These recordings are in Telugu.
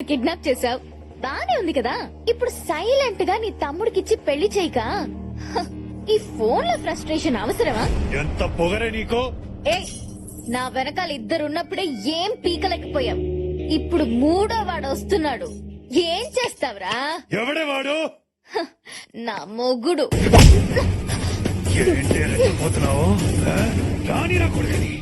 కిడ్నాప్ చేసావు బానే ఉంది కదా. ఇప్పుడు సైలెంట్గా నీ తమ్ముడికిచ్చి పెళ్ళి చేయక. ఈ ఫోన్లో ఫ్రస్ట్రేషన్ అవసరమా? ఎంత పొగరే నీకో? ఏ నా వెనకాల ఇద్దరున్నప్పుడే ఏం పీకలేకపోయాం ఇప్పుడు మూడో వాడు వస్తున్నాడు. ఏం చేస్తావురా? ఎవడే వాడు? నా మొగుడు. ఏంటి రెచ్చిపోతున్నావు ఆ? రానిరా కొడుకని.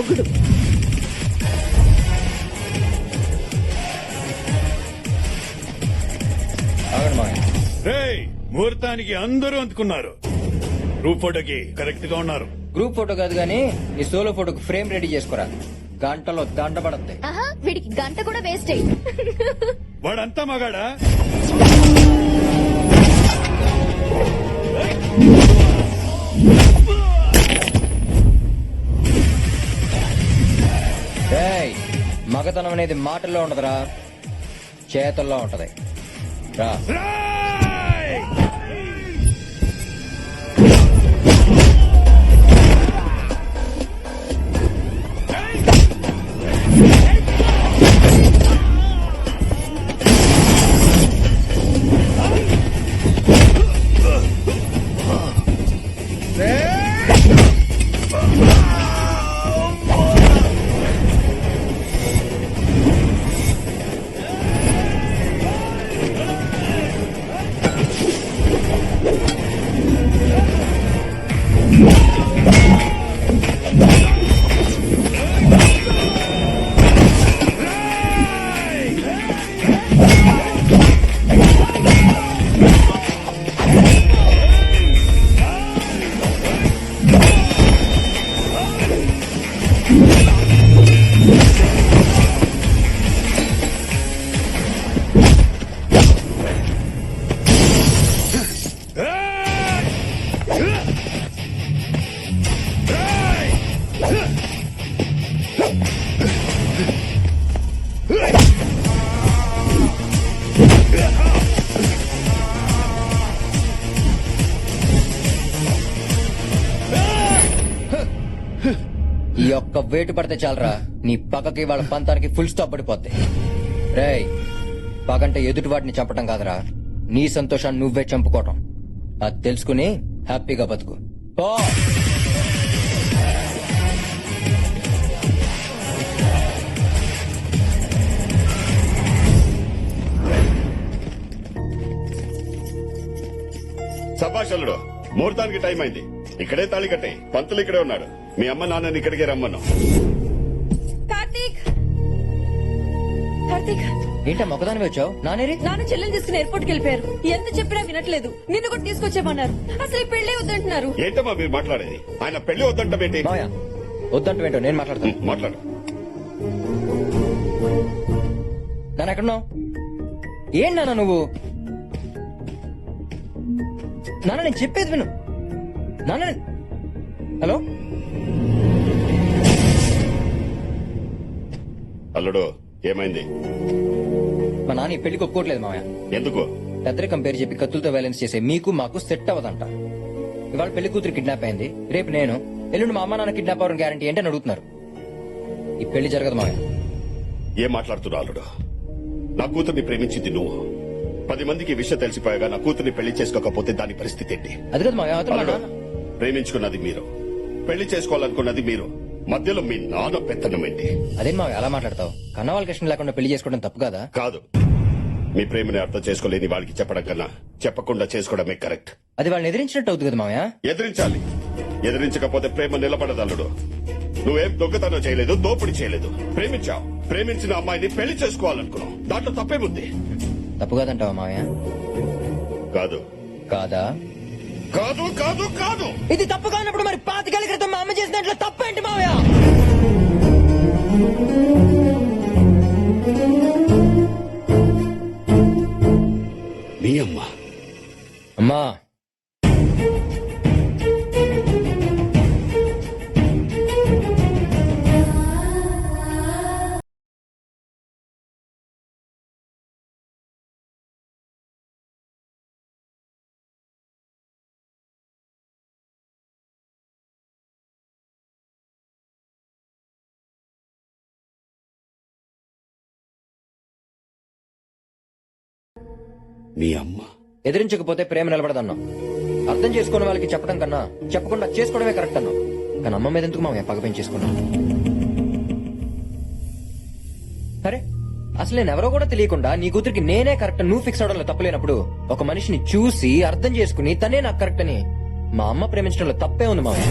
మొగుడు. ముహూర్తానికి అందరూ అందుకున్నారు. గ్రూప్ ఫోటోకి కరెక్ట్గా ఉన్నారు. గ్రూప్ ఫోటో కాదు గానీ ఈ సోలో ఫోటోకి ఫ్రేమ్ రెడీ చేసుకోరా? గంటలో దండ పడద్ది వీడికి గంట కూడా వేస్ట్ అయ్యి వాడంతా మగాడా? మగతనం అనేది మాటల్లో ఉండదురా చేతుల్లో ఉంటది. రా వేటు పడితే చాలరా. నీ పక్కకి వాళ్ళ పంతానికి ఫుల్ స్టాప్ పడిపోద్ది. రేయ్ పగంటే ఎదుటి వాటిని చంపటం కాదురా. నీ సంతోషాన్ని నువ్వే చంపుకోవటం. అది తెలుసుకుని హ్యాపీగా బతుకు. పో! సభాషలుడు ముహూర్తానికి టైం అయింది. ఇక్కడే తాళి కట్టే. పంతులు ఇక్కడే ఉన్నాడు. మీ అమ్మ నాన్నని ఇక్కడికే రమ్మన్నాం కార్తీక్! కార్తీక్! ఏంటా మొక్కదాని వచ్చావు? నానేరి నాన్న చెల్లెని తీసుకుని ఎయిర్పోర్ట్కి వెళ్ళిపోయారు. ఎంత చెప్పినా వినట్లేదు. నిన్ను కూడా తీసుకొచ్చేమన్నారు అసలు ఈ పెళ్ళి వద్దంటున్నారు. ఏంటమ్మా మీరు మాట్లాడేది? ఆయన పెళ్ళి వద్దంటామేంటి మాయా వద్దంటూ ఏంటో నేను మాట్లాడతాను మాట్లాడు. నాన్న ఎక్కడున్నావు? ఏం నాన్న నువ్వు? నాన్న నేను చెప్పేది విను. నాన్న నేను- హలో? అల్లుడు ఏమైంది? మా నాన్న ఈ పెళ్ళికి ఒప్పుకోవట్లేదు మామయ్య ఎందుకు? పెద్దరికం పేరు చెప్పి కత్తులతో బ్యాలెన్స్ చేసే మీకు మాకు సెట్ అవ్వదంట. ఇవాళ పెళ్ళి కూతురు కిడ్నాప్ అయింది. రేపు నేను ఎల్లుండి మా అమ్మ నాన్న కిడ్నాప్ అవ్వడం గ్యారంటీ ఏంటని అడుగుతున్నారు. ఈ పెళ్ళి జరగదు మామయ్య ఏం మాట్లాడుతున్నావు అల్లుడు? నా కూతుర్ని ప్రేమించింది నువ్వు. పది మందికి విషయం తెలిసిపోయాగా నా కూతుర్ని పెళ్ళి చేసుకోకపోతే దాని పరిస్థితి ఏంటి? అది కదా మామయ్య అవతల మా అల్లుడు నాన్న. ప్రేమించుకున్నది మీరు. పెళ్ళి చేసుకోవాలనుకున్నది మీరు. మధ్యలో మీ నాన్న పెత్తనం ఏంటి? అదేం మామయ్య అలా మాట్లాడతావు? కన్న వాళ్ళకి ఇష్టం లేకుండా పెళ్ళి చేసుకోవడం తప్పు కదా? కాదు. మీ ప్రేమని అర్థం చేసుకోలేని వాళ్ళకి చెప్పడం కన్నా చెప్పకుండా చేసుకోవడమే కరెక్ట్. అది వాళ్ళని ఎదిరించినట్టు అవుతుంది కదా మామయ్య ఎదిరించాలి. ఎదిరించకపోతే ప్రేమ నిలబడదు అల్లుడు. నువ్వేం దొంగతనం చేయలేదు దోపిడీ చేయలేదు. ప్రేమించావు. ప్రేమించిన అమ్మాయిని పెళ్ళి చేసుకోవాలనుకున్నావు. దాంట్లో తప్పేముంది? తప్పు కాదంటావా మామయ్య కాదు. కాదా? కాదు కాదు కాదు. ఇది తప్పు కానప్పుడు మరి పాతికేళ్ళ క్రితం మా అమ్మ చేసిన దాంట్లో తప్పేంటి మావయ్య? మీ అమ్మ. అమ్మా మీ అమ్మ? ఎదిరించకపోతే ప్రేమ నిలబడదన్నావు. అర్థం చేసుకున్న వాళ్ళకి చెప్పడం కన్నా చెప్పకుండా చేసుకోవడమే కరెక్ట్ అన్నా కానీ అమ్మ మీద ఎందుకు మా పగ పెంచేసుకున్నావు? సరే అసలు నేను ఎవరో కూడా తెలియకుండా నీ కూతురికి నేనే కరెక్ట్ నువ్వు ఫిక్స్ అవడంలో తప్పలేనప్పుడు ఒక మనిషిని చూసి అర్థం చేసుకుని తనే నాకు కరెక్ట్ అని మా అమ్మ ప్రేమించడంలో తప్పే ఉంది మామయ్య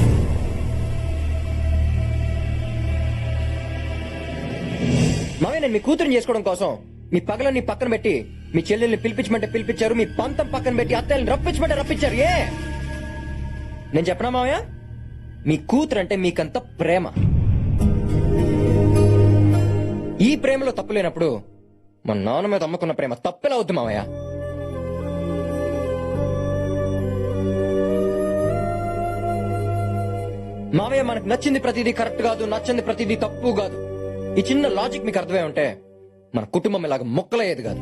మామయ్య నేను మీ కూతురుని చేసుకోవడం కోసం మీ పగలని పక్కన పెట్టి మీ చెల్లెల్ని పిలిపించమంటే పిలిపించారు మీ పంతం పక్కన పెట్టి అత్తయ్యని రప్పించమంటే రప్పించారు ఏ? నేను చెప్పనా మామయ్య మీ కూతురు అంటే మీకంత ప్రేమ. ఈ ప్రేమలో తప్పు లేనప్పుడు మా నాన్న మీద అమ్ముకున్న ప్రేమ తప్పెలా అవుద్ది మామయ్య మామయ్య మనకు నచ్చింది ప్రతిదీ కరెక్ట్ కాదు నచ్చింది ప్రతిదీ తప్పు కాదు. ఈ చిన్న లాజిక్ మీకు అర్థమై ఉంటే మన కుటుంబం ఇలాగ మొక్కలయ్యేది కాదు.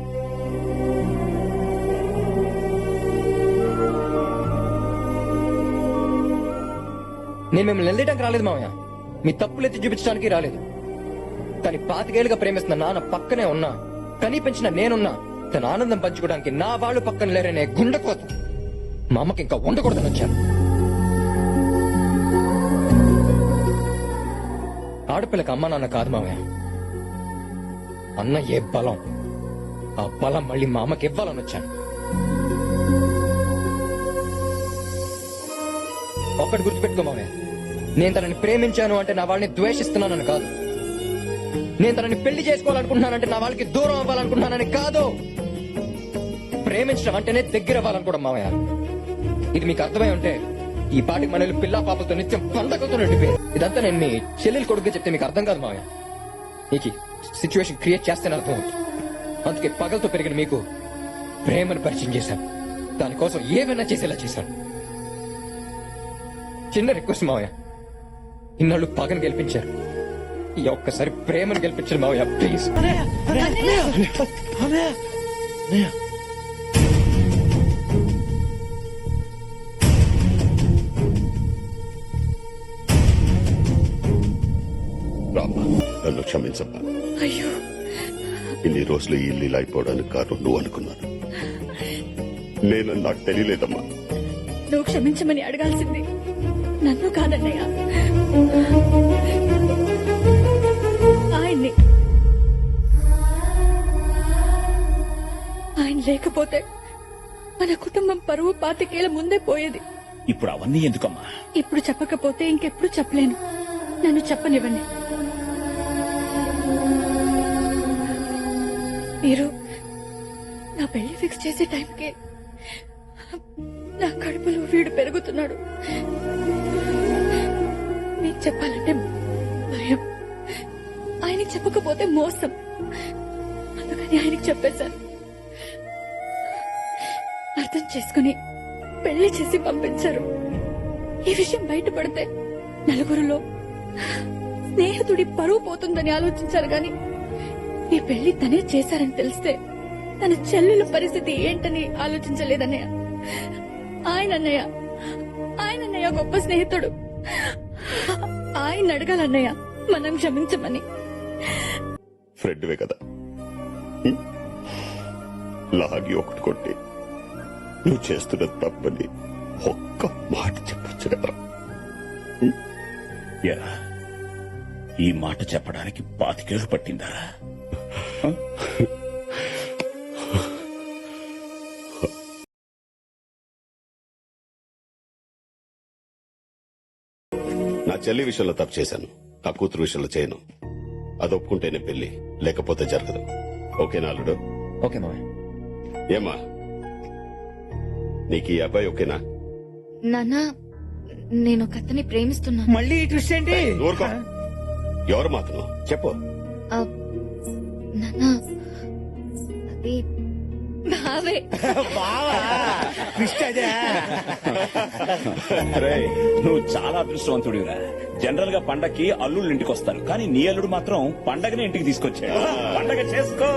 నేను మిమ్మల్ని నిలదీయడానికి రాలేదు మామయ్య మీ తప్పులు ఎత్తి చూపించడానికి రాలేదు. తను పాతికేళ్ళుగా ప్రేమిస్తున్న నాన్న పక్కనే ఉన్నా కనీ పెంచిన నేనున్నా తన ఆనందం పంచుకోవడానికి నా వాళ్ళు పక్కన లేరనే గుండెకోత మా అమ్మకి ఇంకా ఉండకూడదని వచ్చాను. ఆడపిల్లకి అమ్మ నాన్న కాదు మామయ్య అన్న ఏ బలం? ఆ బలం మళ్ళీ మా అమ్మకి ఇవ్వాలని వచ్చాను. ఒక్కటి గుర్తుపెట్టుకో నేను తనని ప్రేమించాను అంటే నా వాళ్ళని ద్వేషిస్తున్నానని కాదు. నేను తనని పెళ్ళి చేసుకోవాలనుకుంటున్నానంటే నా వాళ్ళకి దూరం అవ్వాలనుకుంటున్నానని కాదు. ప్రేమించడం అంటేనే దగ్గర అవ్వాలనుకోవడం మామయ్య. ఇది మీకు అర్థమై ఉంటే ఈ పాటికి మనల్ని పిల్ల పాపలతో నిత్యం పండగతో నిండిపోయి ఇదంతా నేను మీ చెల్లెలు కొడుకు చెప్తే మీకు అర్థం కాదు మామయ్య. నీకు సిచ్యువేషన్ క్రియేట్ చేస్తేనే అర్థం అవుతుంది అందుకే పగలతో పెరిగిన మీకు ప్రేమను పరిచయం చేశాను. దానికోసం ఏమైనా చేసేలా చేశాను. చిన్న రిక్వెస్ట్ మావయ్య. ఇన్నాళ్ళు పగను గెలిపించారు. ఈ ఒక్కసారి ప్రేమను గెలిపించారు మావయ్య ప్లీజ్. రామ్మా నన్ను క్షమించమ్మా. అయ్యో. ఇన్ని రోజులు ఈ ఇల్లు ఇలా అయిపోవడానికి కారణం నువ్వు అనుకున్నాను. నేను నాకు తెలియలేదమ్మా. నువ్వు క్షమించమని అడగాల్సింది. నన్ను కాదన్నయ్య. ఆయన్ని ఆయన లేకపోతే మన కుటుంబం పరువు పాతికేళ్ళ ముందే పోయేది. ఇప్పుడు అవన్నీ ఎందుకమ్మా? ఇప్పుడు చెప్పకపోతే ఇంకెప్పుడు చెప్పలేను. నన్ను చెప్పనివ్వండి. మీరు నా పెళ్ళి ఫిక్స్ చేసే టైంకి నా కడుపులో వీడు పెరుగుతున్నాడు. చెప్పాలంటే భయం. ఆయనకి చెప్పకపోతే మోసం. అందుకని ఆయనకి చెప్పేశాను. అర్థం చేసుకుని పెళ్ళి చేసి పంపించారు. ఈ విషయం బయటపడితే నలుగురులో స్నేహితుడి పరువు పోతుందని ఆలోచించారు గాని ఈ పెళ్ళి తనే చేశారని తెలిస్తే తన చెల్లెల పరిస్థితి ఏంటని ఆలోచించలేదన్నయ్య. ఆయన అన్నయ్య ఆయన అన్నయ్య గొప్ప స్నేహితుడు. ఆయన అడగాలన్నయ్య మనం క్షమించమని. ఫ్రెండ్వే కదా? లాగి ఒకటి కొట్టి నువ్వు చేస్తున్న తప్పని ఒక్క మాట చెప్పొచ్చు కదా ఈ మాట చెప్పడానికి పాతికేళ్ళు పట్టిందా? నా చెల్లి విషయంలో తప్పు చేశాను. నా కూతురు విషయంలో చేయను. అది ఒప్పుకుంటేనే పెళ్ళి లేకపోతే జరగదు. ఓకేనా అల్లుడు? ఓకే మామయ్య ఏమా? నీకు ఈ అబ్బాయి ఓకేనా? నాన్న నేను ఒక అతన్ని ప్రేమిస్తున్నాను. మళ్ళీ ఈ ట్విస్ట్ ఏంటి? ఊరుకో. ఎవరు మాత్రం? చెప్పు. ఆ, నాన్న అది బావే. బావా? ట్విస్ట్ అదే. రేయ్, నువ్వు చాలా అదృష్టవంతుడిరా జనరల్గా పండక్కి అల్లుళ్ళు ఇంటికి వస్తారు కానీ నీ అల్లుడు మాత్రం పండగనే ఇంటికి తీసుకొచ్చాడు. పండగ చేసుకో.